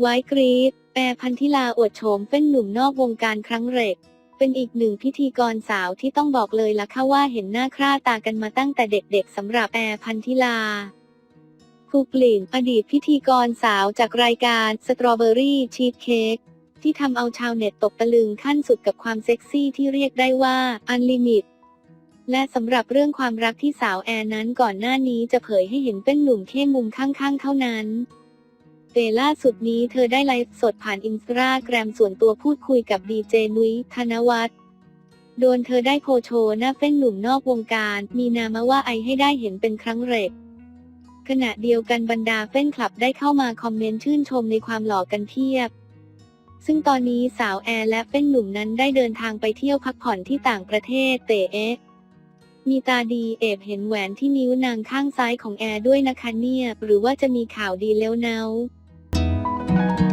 ไว้กรีดแปรพันธิลาอวดโฉมเป็นหนุ่มนอกวงการครั้งเร็ก เป็นอีกหนึ่งพิธีกรสาวที่ต้องบอกเลยล่ะค่ะว่าเห็นหน้าคร่าตากันมาตั้งแต่เด็กๆสำหรับแอร์พันธิลาคูกลิ่นอดีตพิธีกรสาวจากรายการสตรอเบอรี่ชีสเค้กที่ทำเอาชาวเน็ตตกตะลึงขั้นสุดกับความเซ็กซี่ที่เรียกได้ว่าอันลิมิตและสำหรับเรื่องความรักที่สาวแอร์นั้นก่อนหน้านี้จะเผยให้เห็นเป็นหนุ่มเข้มุมข้างๆ เท่านั้น แต่ล่าสุดนี้เธอได้ไลฟ์สดผ่านอินสตาแกรมส่วนตัวพูดคุยกับดีเจนุ้ยธนวัฒน์โดนเธอได้โพโชหน้าเฟ้นหนุ่มนอกวงการ มีนามว่าไอให้ได้เห็นเป็นครั้งเรกขณะเดียวกันบรรดาเฟ้นคลับได้เข้ามาคอมเมนต์ชื่นชมในความหล่อกันเทียบ ซึ่งตอนนี้สาวแอร์และเฟ้นหนุ่มนั้นได้เดินทางไปเที่ยวพักผ่อนที่ต่างประเทศเตเอมีตาดีเอบเห็นแหวนที่นิ้วนางข้างซ้ายของแอร์ด้วยนะคะเนี่ย หรือว่าจะมีข่าวดีแล้วเนา Thank you.